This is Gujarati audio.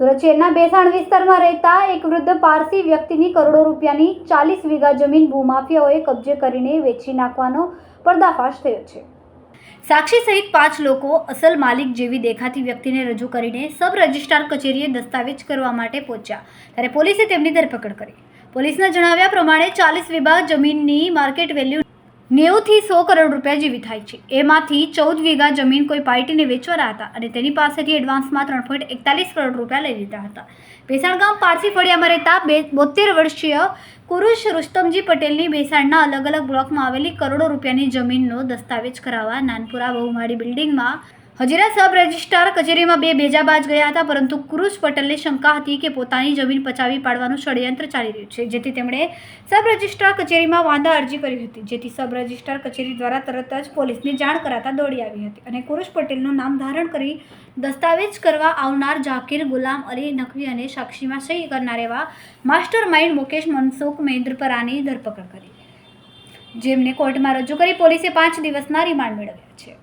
સુરતના બેસાણ વિસ્તારમાં રહેતા એક વૃદ્ધ પારસી વ્યક્તિની કરોડો રૂપિયાની ચાલીસ વીઘા જમીન ભૂમાફિયાઓએ કબજે કરીને વેચી નાખવાનો પર્દાફાશ થયો છે. સાક્ષી સહિત પાંચ લોકો અસલ માલિક જેવી દેખાતી વ્યક્તિને રજૂ કરીને સબ રજિસ્ટ્રાર કચેરીએ દસ્તાવેજ કરવા માટે પહોંચ્યા. ત્યારે પોલીસે તેમની ધરપકડ કરી. પોલીસના જણાવ્યા પ્રમાણે ચાલીસ વીઘા જમીનની માર્કેટ વેલ્યુ નેવુંથી સો કરોડ રૂપિયા જેવી થાય છે. એમાંથી ચૌદ વીઘા જમીન કોઈ પાર્ટીને વેચવાના હતા અને તેની પાસેથી એડવાન્સમાં ત્રણ પોઈન્ટ એકતાલીસ કરોડ રૂપિયા લઈ લીધા હતા. ભેસાણગામ પારસી ફળિયામાં રહેતા બે બોતેર વર્ષીય કુરુષ રુસ્તમજી પટેલની ભેસાણના અલગ અલગ બ્લોકમાં આવેલી કરોડો રૂપિયાની જમીનનો દસ્તાવેજ કરાવવા નાનપુરા બહુમાળી બિલ્ડિંગમાં હજીરા સબ રજિસ્ટ્રાર કચેરીમાં બે બેજાબાજ ગયા હતા, પરંતુ કુરુશ પટેલને શંકા હતી કે પોતાની જમીન પચાવી પાડવાનું ષડયંત્ર ચાલી રહ્યું છે, જેથી તેમણે સબ રજિસ્ટ્રાર કચેરીમાં વાંધા અરજી કરી હતી, જેથી સબ રજિસ્ટ્રાર કચેરી દ્વારા તરત જ પોલીસને જાણ કરાતા દોડી આવી હતી અને કુરુશ પટેલનું નામ ધારણ કરી દસ્તાવેજ કરવા આવનાર ઝાકીર ગુલામ અલી નકવી અને સાક્ષીમાં સહી કરનાર એવા માસ્ટર માઇન્ડ મુકેશ મનસુખ મહેન્દ્રપરાની ધરપકડ કરી. જેમને કોર્ટમાં રજૂ કરી પોલીસે પાંચ દિવસના રિમાન્ડ મેળવ્યા છે.